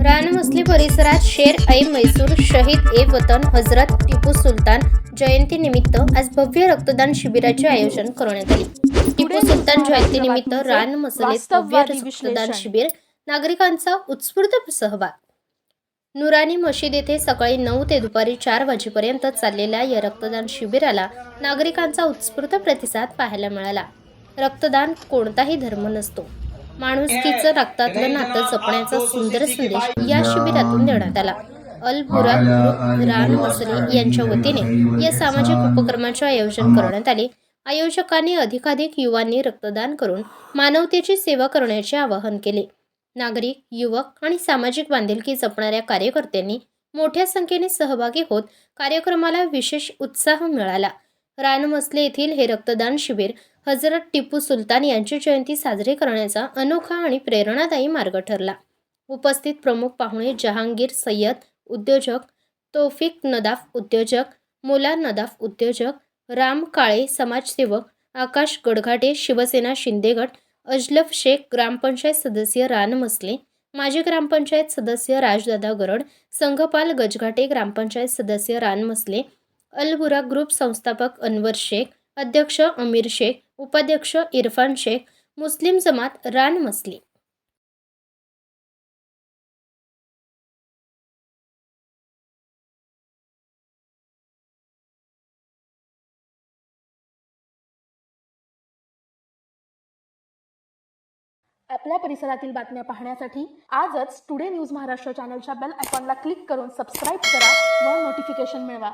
रानमसली परिसरात शेर आई मैसूर शहीद ए वतन हजरत टिपू सुलतान जयंतीनिमित्त आज भव्य रक्तदान शिबिराचे आयोजन करण्यात आले. टिपू सुलतान जयंतीनिमित्त रानमसलीत भव्य रक्तदान शिबिर नागरिकांचा उत्स्फूर्त सहभाग. नुरानी मशीद येथे सकाळी नऊ ते दुपारी चार वाजेपर्यंत चाललेल्या या रक्तदान शिबिराला नागरिकांचा उत्स्फूर्त प्रतिसाद पाहायला मिळाला. रक्तदान कोणताही धर्म नसतो. माणुसकीचं रक्तातलं नातं जपण्याचा सुंदर संदेश या शिबिरातून देण्यात आला. अल रान मसले यांच्या वतीने या सामाजिक उपक्रमाचे आयोजन करण्यात आले. आयोजकांनी अधिकाधिक युवांनी रक्तदान करून मानवतेची सेवा करण्याचे आवाहन केले. नागरिक युवक आणि सामाजिक बांधिलकी जपणाऱ्या कार्यकर्त्यांनी मोठ्या संख्येने सहभागी होत कार्यक्रमाला विशेष उत्साह मिळाला. रानमसले येथील हे रक्तदान शिबिर हजरत टिपू सुलतान यांची जयंती साजरी करण्याचा अनोखा आणि प्रेरणादायी मार्ग ठरला. उपस्थित प्रमुख पाहुणे जहांगीर सय्यद उद्योजक तौफिक नदाफ उद्योजक मुला नदाफ उद्योजक राम काळे समाजसेवक आकाश गडघाटे शिवसेना शिंदेगट अजलफ शेख ग्रामपंचायत सदस्य रान मसले माजी ग्रामपंचायत सदस्य राजदादा गरड संघपाल गजघाटे ग्रामपंचायत सदस्य रान मसले अलबुरा ग्रुप संस्थापक अनवर शेख अध्यक्ष अमीर शेख उपाध्यक्ष इरफान शेख मुस्लिम जमात रान मसली. आपल्या परिसरातील बातम्या पाहण्यासाठी आजच टुडे न्यूज महाराष्ट्र चॅनलच्या बेल आयकॉनला क्लिक करून सबस्क्राईब करा व नोटिफिकेशन मिळवा.